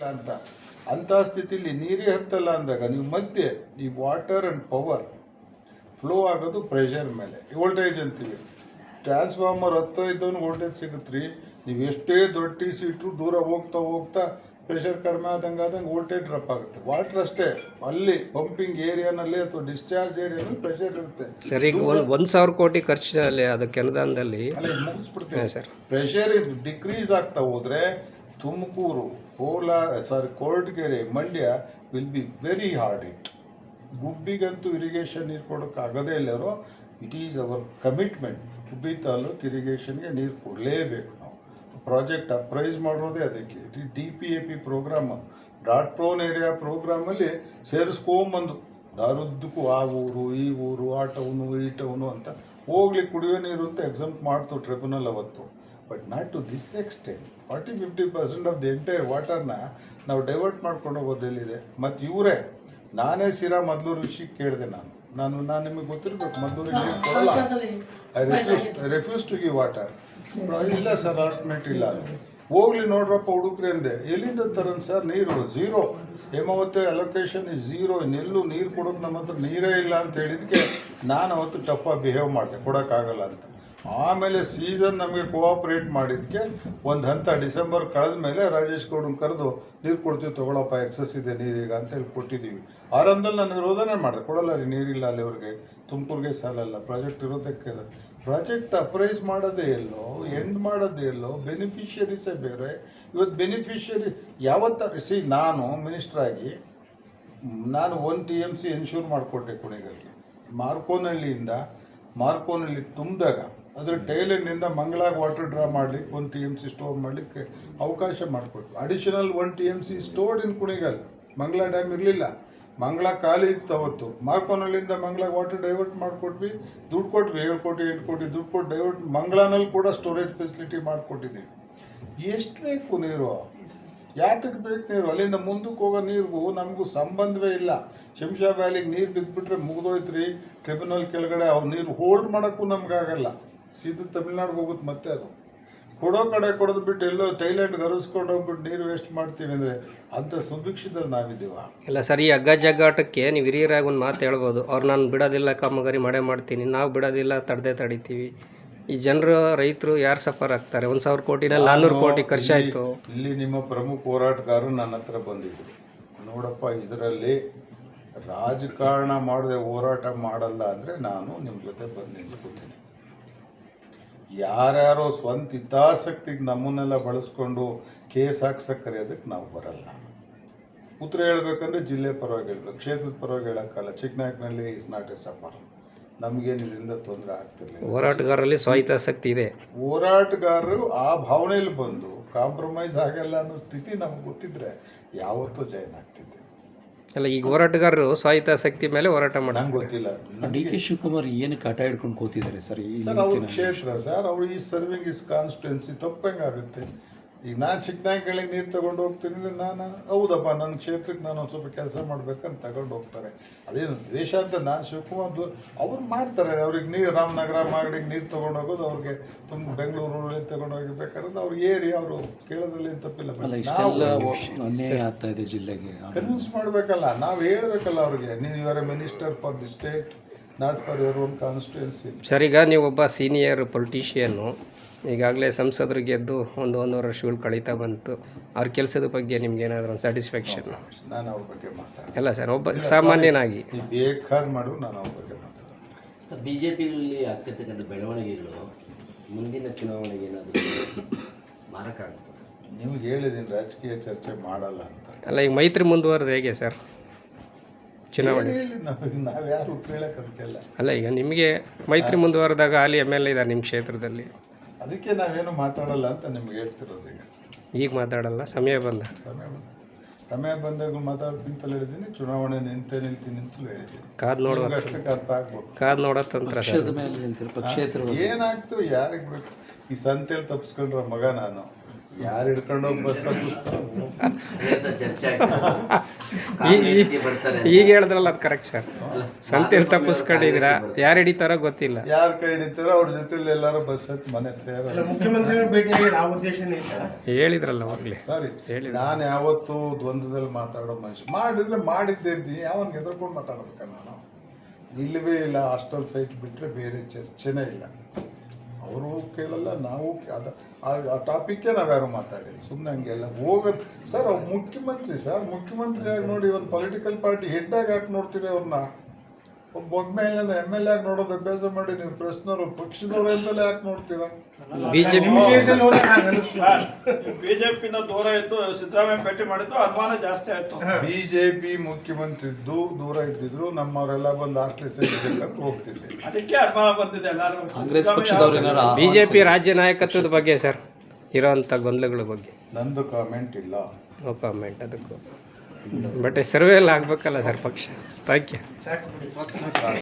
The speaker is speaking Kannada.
ಅಂತ. ಅಂಥ ಸ್ಥಿತಿಯಲ್ಲಿ ನೀರೇ ಹತ್ತಲ್ಲ ಅಂದಾಗ ನೀವು ಮಧ್ಯೆ ಈ ವಾಟರ್ ಆ್ಯಂಡ್ ಪವರ್ ಫ್ಲೋ ಆಗೋದು ಪ್ರೆಷರ್ ಮೇಲೆ. ವೋಲ್ಟೇಜ್ ಅಂತೀವಿ. ಟ್ರಾನ್ಸ್ಫಾರ್ಮರ್ ಹತ್ತೋ ಇದ್ದವನು ವೋಲ್ಟೇಜ್ ಸಿಗುತ್ತೆ ರೀ ನೀವು ಎಷ್ಟೇ ದೊಡ್ಡ ಟಿ ಸಿ ಇಟ್ಟರು ದೂರ ಹೋಗ್ತಾ ಹೋಗ್ತಾ ಪ್ರೆಷರ್ ಕಡಿಮೆ ಆದಂಗೆ ಆದಂಗೆ ವೋಲ್ಟೇಜ್ ಡ್ರಾಪ್ ಆಗುತ್ತೆ. ವಾಟರ್ ಅಷ್ಟೇ. ಅಲ್ಲಿ ಪಂಪಿಂಗ್ ಏರಿಯಾನಲ್ಲಿ ಅಥವಾ ಡಿಸ್ಚಾರ್ಜ್ ಏರಿಯಾನಲ್ಲಿ ಪ್ರೆಷರ್ ಇರುತ್ತೆ. ಸರಿ ಈಗ ಒಂದು ಒಂದು ಸಾವಿರ ಕೋಟಿ ಖರ್ಚಿನಲ್ಲಿ ಅದಕ್ಕೆ ಅನುದಾನದಲ್ಲಿ ಅಲ್ಲಿ ಮುಗಿಸ್ಬಿಡ್ತೀವಿ ಸರ್ ಪ್ರೆಷರ್ ಡಿಕ್ರೀಸ್ ಆಗ್ತಾ ಹೋದ್ರೆ Tumakuru Kolar sorry Koratagere, Mandya will be very hard it ಗುಬ್ಬಿಗಂತೂ irrigation ನೀರು ಕೊಡೋಕೆ ಆಗದೇ ಇಲ್ಲರೋ it is our commitment Gubbi taluk ಇರಿಗೇಷನ್ಗೆ ನೀರು ಕೊಡಲೇಬೇಕು ನಾವು. ಪ್ರಾಜೆಕ್ಟ್ ಅಪ್ರೈಸ್ ಮಾಡೋದೇ ಅದಕ್ಕೆ. D P A P programme dot prone area ಪ್ರೋಗ್ರಾಮಲ್ಲಿ ಸೇರಿಸ್ಕೊಂಬಂದು. ದಾರುದ್ದಕ್ಕೂ ಆ ಊರು, ಈ ಊರು, ಆ ಟೌನು ಈ ಟೌನು ಅಂತ ಹೋಗ್ಲಿ ಕುಡಿಯೋ ನೀರು ಅಂತ ಎಕ್ಸಾಮ್ ಮಾಡ್ತು ಟ್ರಿಬ್ಯುನಲ್ ಅವತ್ತು. But not to this extent forty fifty percent of the entire ವಾಟರ್ನ ನಾವು ಡೈವರ್ಟ್ ಮಾಡ್ಕೊಂಡು ಹೋಗೋದೆಲ್ಲಿದೆ ಮತ್ತು ಇವರೇ ನಾನೇ ಸಿರಾ ಮದ್ಲೂರು ವಿಷಯಕ್ಕೆ ಕೇಳಿದೆ ನಾನು. ನಾನು ನಾನು ನಿಮಗೆ ಗೊತ್ತಿರಬೇಕು ಮದ್ಲೂರು ನೀರು ಕೊಡಲ್ಲ? I refuse refuse to give water ಇಲ್ಲ ಸರ್ ಅಲಾಟ್ಮೆಂಟ್ ಇಲ್ಲ. ಹೋಗ್ಲಿ ನೋಡ್ರಪ್ಪ ಹುಡುಕ್ರಿ ಅಂದೆ. ಎಲ್ಲಿಂದ ತರನ್ ಸರ್? ನೀರು zero Hemavathi allocation is zero ಇನ್ನೆಲ್ಲೂ ನೀರು ಕೊಡೋದು ನಮ್ಮ ಹತ್ರ ನೀರೇ ಇಲ್ಲ ಅಂತ ಹೇಳಿದಕ್ಕೆ ನಾನು ಅವತ್ತು ಟಫಾಗಿ ಬಿಹೇವ್ ಮಾಡಿದೆ. ಕೊಡೋಕ್ಕಾಗಲ್ಲ ಅಂತ. ಆಮೇಲೆ ಸೀಸನ್ ನಮಗೆ ಕೋಆಪ್ರೇಟ್ ಮಾಡಿದ್ದಕ್ಕೆ ಒಂದು ಹಂತ ಡಿಸೆಂಬರ್ ಕಳೆದ ಮೇಲೆ ರಾಜೇಶ್ ಗೌಡನ್ ಕರೆದು ನೀರು ಕೊಡ್ತೀವಿ ತೊಗೊಳಪ್ಪ ಎಕ್ಸಸ್ ಇದೆ ನೀರೀಗ ಅಂತ ಹೇಳಿ ಕೊಟ್ಟಿದ್ದೀವಿ ಆರಂಭದಲ್ಲಿ ನಾನು ವಿರೋಧನೇ ಮಾಡಿದೆ, ಕೊಡಲ್ಲ ರೀ ನೀರಿಲ್ಲ ಅಲ್ಲಿ ಅವ್ರಿಗೆ, ತುಮಕೂರಿಗೆ ಸಾಲಲ್ಲ ಪ್ರಾಜೆಕ್ಟ್ ಇರೋದಕ್ಕೆ ಪ್ರಾಜೆಕ್ಟ್ ಅಪ್ರೈಸ್ ಮಾಡೋದೇ ಎಲ್ಲೋ ಎಂಡ್ ಮಾಡೋದೇ ಎಲ್ಲೋ ಬೆನಿಫಿಷಿಯರೀಸೇ ಬೇರೆ. ಇವತ್ತು ಬೆನಿಫಿಷಿಯರಿ ಯಾವತ್ತ ಸಿ ನಾನು ಮಿನಿಸ್ಟ್ರಾಗಿ ನಾನು one T M C ensure ಮಾಡಿಕೊಟ್ಟೆ ಕೊನೆಗಲ್ಲಿ ಮಾರ್ಕೋನಹಳ್ಳಿಯಿಂದ ಮಾರ್ಕೋನಹಳ್ಳಿ ತುಂಬಿದಾಗ ಅದರ ಟೈಲಿನಿಂದ ಮಂಗಳಾಗ ವಾಟರ್ ಡ್ರಾ ಮಾಡಲಿಕ್ಕೆ ಒಂದು ಟಿ ಎಂ ಸಿ ಸ್ಟೋರ್ ಮಾಡಲಿಕ್ಕೆ ಅವಕಾಶ ಮಾಡಿಕೊಟ್ವಿ additional one T M C stored in Kunigal Mangala dam ಇರಲಿಲ್ಲ. ಮಂಗಳ ಖಾಲಿ ಇತ್ತು ಅವತ್ತು. ಮಾರ್ಕೋನಲ್ಲಿಂದ ಮಂಗಳಾಗ ವಾಟರ್ ಡೈವರ್ಟ್ ಮಾಡಿಕೊಟ್ವಿ. ದುಡ್ಡು ಕೊಟ್ವಿ, ಏಳು ಕೋಟಿ, ಎಂಟು ಕೋಟಿ ದುಡ್ಡು ಕೊಟ್ಟು ಡೈವರ್ಟ್ ಮಂಗಳನಲ್ಲಿ ಕೂಡ ಸ್ಟೋರೇಜ್ ಫೆಸಿಲಿಟಿ ಮಾಡಿಕೊಟ್ಟಿದ್ದೀವಿ. ಎಷ್ಟು ಬೇಕು ನೀರು? ಯಾತಕ್ಕೆ ಬೇಕು ನೀರು ಅಲ್ಲಿಂದ ಮುಂದಕ್ಕೆ ಹೋಗೋ ನೀರಿಗೂ ನಮಗೂ ಸಂಬಂಧವೇ ಇಲ್ಲ. ಶಿಮ್ಷಾ ವ್ಯಾಲಿಗೆ ನೀರು ಬಿದ್ದುಬಿಟ್ರೆ ಮುಗಿದೋಯ್ತು ರೀ ಟ್ರಿಬ್ಯುನಲ್ ಕೆಳಗಡೆ ಅವ್ರು ನೀರು ಹೋಲ್ಡ್ ಮಾಡೋಕ್ಕೂ ನಮಗಾಗಲ್ಲ. ಸೀದಾ ತಮಿಳ್ನಾಡಿಗೆ ಹೋಗುತ್ತೆ ಮತ್ತೆ ಅದು. ಕೊಡೋ ಕಡೆ ಕೊಡೋದು ಬಿಟ್ಟು ಎಲ್ಲೋ ಥೈಲ್ಯಾಂಡ್ಗೆ ಹರಿಸ್ಕೊಂಡು ಹೋಗ್ಬಿಟ್ಟು ನೀರು ವೇಸ್ಟ್ ಮಾಡ್ತೀವಿ ಅಂದರೆ ಅಂಥ ಸುಭಿಕ್ಷದಲ್ಲಿ ನಾವಿದ್ದೀವ. ಇಲ್ಲ ಸರಿ, ಈ ಹಗ್ಗ ಜಗ್ಗಾಟಕ್ಕೆ ನೀವು ಹಿರಿಯರಾಗಿ ಒಂದು ಮಾತು ಹೇಳ್ಬೋದು. ಅವ್ರು ನಾನು ಬಿಡೋದಿಲ್ಲ ಕಾಮಗಾರಿ ಮಾಡೇ ಮಾಡ್ತೀನಿ. ನಾವು ಬಿಡೋದಿಲ್ಲ, ತಡದೆ ತಡಿತೀವಿ. ಈ ಜನರು ರೈತರು ಯಾರು ಸಫರ್ ಆಗ್ತಾರೆ? ಒಂದು ಸಾವಿರ ಕೋಟಿನಲ್ಲಿ ನಾನ್ನೂರು ಕೋಟಿ ಖರ್ಚಾಯಿತು ಇಲ್ಲಿ ನಿಮ್ಮ ಪ್ರಮುಖ ಹೋರಾಟಗಾರರು ನನ್ನ ಹತ್ರ ಬಂದಿದ್ರು. ನೋಡಪ್ಪ ಇದರಲ್ಲಿ ರಾಜಕಾರಣ ಮಾಡದೆ ಹೋರಾಟ ಮಾಡಲ್ಲ ಅಂದರೆ ನಾನು ನಿಮ್ಮ ಜೊತೆ ಬಂದು ನಿಂತ್ಕೊತೀನಿ. ಯಾರ್ಯಾರೋ ಸ್ವಂತ ಹಿತಾಸಕ್ತಿಗೆ ನಮ್ಮನ್ನೆಲ್ಲ ಬಳಸ್ಕೊಂಡು ಕೇಸ್ ಹಾಕ್ಸಕ್ಕರೆ ಕರೆಯೋದಕ್ಕೆ ನಾವು ಬರಲ್ಲ. ಉತ್ತರ ಹೇಳ್ಬೇಕಂದ್ರೆ ಜಿಲ್ಲೆ ಪರವಾಗಿ ಹೇಳ್ಬೇಕು. ಕ್ಷೇತ್ರದ ಪರವಾಗಿ ಹೇಳೋಕ್ಕಲ್ಲ. ಚಿಕ್ಕನಾಯಕನಲ್ಲಿ ಇಸ್ ನಾಟ್ ಎ ಸಫರ್ ನಮಗೇನು ಇದರಿಂದ ತೊಂದರೆ ಆಗ್ತಿರಲಿಲ್ಲ. ಹೋರಾಟಗಾರರಲ್ಲಿ ಸ್ವಾಯತ್ತಾಸಕ್ತಿ ಇದೆ. ಹೋರಾಟಗಾರರು ಆ ಭಾವನೆಯಲ್ಲಿ ಬಂದು ಕಾಂಪ್ರಮೈಸ್ ಆಗಲ್ಲ ಅನ್ನೋ ಸ್ಥಿತಿ ನಮ್ಗೆ ಗೊತ್ತಿದ್ರೆ ಯಾವತ್ತೂ ಜಾಯ್ನ್ ಆಗ್ತಿದ್ದೆ. ಅಲ್ಲ ಈಗ ಹೋರಾಟಗಾರರು ಸ್ವಾಯಿತಾಸಕ್ತಿ ಮೇಲೆ ಹೋರಾಟ ನಂಗೆ ಗೊತ್ತಿಲ್ಲ. ಡಿ ಕೆ ಶಿವಕುಮಾರ್ ಏನು ಕಟ ಹಿಡ್ಕೊಂಡು ಕೂತಿದ್ದಾರೆ ಸರ್ ಈ ಸರ್ ಅವ್ರ ಕ್ಷೇತ್ರ ಸರ್ ಅವ್ರು ಈ ಸರ್ವಿಂಗ್ ಇಸ್ ಕಾನ್ಸ್ಟಿಟ್ಯೂನ್ಸಿ ತಪ್ಪಂಗಾಗುತ್ತೆ. ಈಗ ನಾನು ಚಿಕ್ಕನಾಗಿಗಳಿಗೆ ನೀರು ತಗೊಂಡು ಹೋಗ್ತೀನಿ ಅಂದ್ರೆ ನಾನು ಹೌದಪ್ಪ ನನ್ನ ಕ್ಷೇತ್ರಕ್ಕೆ ನಾನು ಒಂದು ಸ್ವಲ್ಪ ಕೆಲಸ ಮಾಡ್ಬೇಕಂತ ತಗೊಂಡು ಹೋಗ್ತಾರೆ. ಅದೇನು ದ್ವೇಷ ಅಂತ ನಾನು ಶಿವಕುಮಾರ್ ಅವರು ಮಾಡ್ತಾರೆ. ಅವ್ರಿಗೆ ನೀರು ರಾಮನಗರ ಮಾಗಡಿಗೆ ನೀರು ತಗೊಂಡು ಹೋಗೋದು ಅವ್ರಿಗೆ ತುಂಬ ಬೆಂಗಳೂರು ತಗೊಂಡು ಹೋಗಿರ್ಬೇಕಾದ್ರೆ ಅವ್ರು ಏರಿ ಅವರು ಕೇಳೋದ್ರಲ್ಲಿ ತಪ್ಪಿಲ್ಲ. ಕನ್ವಿನ್ಸ್ ಮಾಡಬೇಕಲ್ಲ ನಾವು ಹೇಳ್ಬೇಕಲ್ಲ ಅವ್ರಿಗೆ ನೀವು are a minister for the state not for your own constituency sir ಈಗ ನೀವೊಬ್ಬ ಸೀನಿಯರ್ ಪೊಲಿಟಿಷಿಯನ್ನು ಈಗಾಗಲೇ ಸಂಸದರು ಗೆದ್ದು ಒಂದು ಒಂದೂವರೆ ವರ್ಷಗಳು ಕಳೀತಾ ಬಂತು. ಅವ್ರ ಕೆಲಸದ ಬಗ್ಗೆ ನಿಮ್ಗೆ ಏನಾದರೂ ಒಂದು ಸ್ಯಾಟಿಸ್ಫ್ಯಾಕ್ಷನ್ ನಾನು ಅವ್ರ ಬಗ್ಗೆ ಮಾತಾಡ ಅಲ್ಲ ಸರ್ ಒಬ್ಬ ಸಾಮಾನ್ಯನಾಗಿ. ನೀವು ಬೇಕಾದ ಮಾಡು ನಾನು ಅವ್ರ ಬಗ್ಗೆ ಮಾತಾಡೋದು. ಬಿ ಜೆ ಪಿಯಲ್ಲಿ ಆಗ್ತಿರ್ತಕ್ಕಂಥ ಬೆಳವಣಿಗೆಗಳು ಮುಂದಿನ ಚುನಾವಣೆಗೆ ಏನಾದರೂ ಮಾರಕ ಆಗುತ್ತೆ ನಿಮ್ಗೆ ಹೇಳಿದ್ದೀನಿ ರಾಜಕೀಯ ಚರ್ಚೆ ಮಾಡಲ್ಲ ಅಂತ. ಅಲ್ಲ ಈಗ ಮೈತ್ರಿ ಮುಂದುವರೆದು ಹೇಗೆ ಸರ್ ಚುನಾವಣೆ. ನಾವು? ಯಾರು ಉತ್ತರ ಹೇಳಕ್ಕೆ ಅದಕ್ಕೆಲ್ಲ ಅಲ್ಲ ಈಗ ನಿಮಗೆ ಮೈತ್ರಿ ಮುಂದುವರೆದಾಗ ಹಾಲಿ ಎಂ ಎಲ್ ಎ ಇದ್ದಾರೆ ನಿಮ್ಮ ಕ್ಷೇತ್ರದಲ್ಲಿ. ಅದಕ್ಕೆ ನಾವೇನು ಮಾತಾಡಲ್ಲ ಅಂತ ನಿಮ್ಗೆ ಹೇಳ್ತಿರೋದು ಈಗ. ಈಗ ಮಾತಾಡಲ್ಲ ಸಮಯ ಬಂದ. ಸಮಯ ಬಂದ. ಸಮಯ ಬಂದಾಗ ಮಾತಾಡ್ತೀನಿ ಅಂತ ಹೇಳಿದ್ದೀನಿ ಚುನಾವಣೆ ನಿಂತೆ ನಿಲ್ತೀನಿ ಅಂತಲೂ ಹೇಳಿದ್ದೀನಿ. ಕಾದ್ ನೋಡುವ ನಿಮ್ಗೆ ಅಷ್ಟಕ್ಕೆ ಅರ್ಥ ಆಗ್ಬೋದು. ಕಾದ್ ನೋಡೋ ತಂತ್ರ ಸರ್. ಪಕ್ಷದ ಮೇಲೆ ನಿಂತಿರೋ ಪಕ್ಷೇತರ ಏನಾಗ್ತು ಯಾರಿಗೆ ಬೇಕು. ಈ ಸಂತೆಯಲ್ಲಿ ತಪ್ಪಿಸ್ಕೊಂಡ್ರ ಮಗ ನಾನು. ಯಾರು ಹಿಡ್ಕೊಂಡು ಹೋಗಿ ಬಸ್ ಹತ್ತಿಸ್ತಾರೆ ಚರ್ಚೆ ಈಗ ಹೇಳಿದ್ರಲ್ಲ ಅದು ಕರೆಕ್ಟ್ ಸರ್ ಸಂತೆ ತಪ್ಪಿಸ್ಕೊಂಡಿದ್ದೀರಾ ಯಾರು ಹಿಡಿತಾರೋ ಗೊತ್ತಿಲ್ಲ. ಯಾರು ಕೈ ಹಿಡಿತಾರೋ ಅವ್ರ ಜೊತೆಲಿ ಎಲ್ಲರೂ ಬಸ್ ಹತ್ತಿ ಮನೆ ತಯಾರ ಮುಖ್ಯಮಂತ್ರಿ ಆ ಉದ್ದೇಶನೇ ಇಲ್ಲ. ಹೇಳಿದ್ರಲ್ಲ ಹೋಗ್ಲಿ. ಸರಿ. ನಾನು ಯಾವತ್ತೂ ದ್ವಂದ್ವದಲ್ಲಿ ಮಾತಾಡೋ ಮನುಷ್ಯ. ಮಾಡಿದ್ರೆ ಮಾಡಿದ್ದೆ ಇದ್ದೀನಿ. ಯಾವನ್ಗೆ ಎದ್ರಕೊಂಡು ಮಾತಾಡ್ಬೇಕ ನಾನು? ಇಲ್ಲವೇ ಇಲ್ಲ ಹಾಸ್ಟೆಲ್ ಸೈಟ್ ಬಿಟ್ಟರೆ ಬೇರೆ ಚರ್ಚೆನೇ ಇಲ್ಲ. ಅವರು ಕೇಳಲ್ಲ, ನಾವು ಅದ, ಆ- ಟಾಪಿಕ್ಕೇ ನಾವು ಯಾರು ಮಾತಾಡಿಲ್ಲ ಸುಮ್ಮನೆ ಹಂಗೆಲ್ಲ ಹೋಗೋದು. ಸರ್ ಅವ್ರು ಮುಖ್ಯಮಂತ್ರಿ ಸರ್ ಮುಖ್ಯಮಂತ್ರಿಯಾಗಿ ನೋಡಿ ಒಂದು ಪೊಲಿಟಿಕಲ್ ಪಾರ್ಟಿ ಹೆಡ್ ಆಗಿ ಹಾಕಿ ನೋಡ್ತೀರಿ ಅವ್ರನ್ನ ಒಬ್ಬ ಒಮ್ಮೆ ಎಂ ಎಲ್ ಎ ನೋಡೋದು ಅಭ್ಯಾಸ ಮಾಡಿ ನೀವು ಪ್ರಶ್ನವರು ಪಕ್ಷದವ್ರು ಎಂದಲೇ ಯಾಕೆ ನೋಡ್ತೀರಾ? ಬಿಜೆಪಿ ಬಿಜೆಪಿನ ದೂರ ಇತ್ತು ಸಿದ್ದರಾಮಯ್ಯ ಭೇಟಿ ಮಾಡಿದ್ದು ಅನುಮಾನ ಜಾಸ್ತಿ ಆಯ್ತು. ಬಿಜೆಪಿ ಮುಖ್ಯಮಂತ್ರಿ ಇದ್ದು ದೂರ ಇದ್ದಿದ್ರು ನಮ್ಮವರೆಲ್ಲ ಬಂದು ಹಾಸ್ಟೆಲ್ ಸೇರ್ಬೇಕಂತ ಹೋಗ್ತಿದ್ದೆ. ಅದಕ್ಕೆ ಅನುಮಾನ ಬಂದಿದೆ ಎಲ್ಲರೂ ಕಾಂಗ್ರೆಸ್ ಪಕ್ಷದವ್ರು ಏನಾರ ಬಿಜೆಪಿ ರಾಜ್ಯ ನಾಯಕತ್ವದ ಬಗ್ಗೆ ಸರ್ ಇರೋಂಥ ಗೊಂದಲಗಳ ಬಗ್ಗೆ. ನಂದು ಕಾಮೆಂಟ್ ಇಲ್ಲ. ನೋ ಕಾಮೆಂಟ್ ಅದಕ್ಕೂ. ಬಟ್ ಸರ್ವೆ ಎಲ್ಲ ಆಗ್ಬೇಕಲ್ಲ ಸರ್ ಪಕ್ಷ. Thank you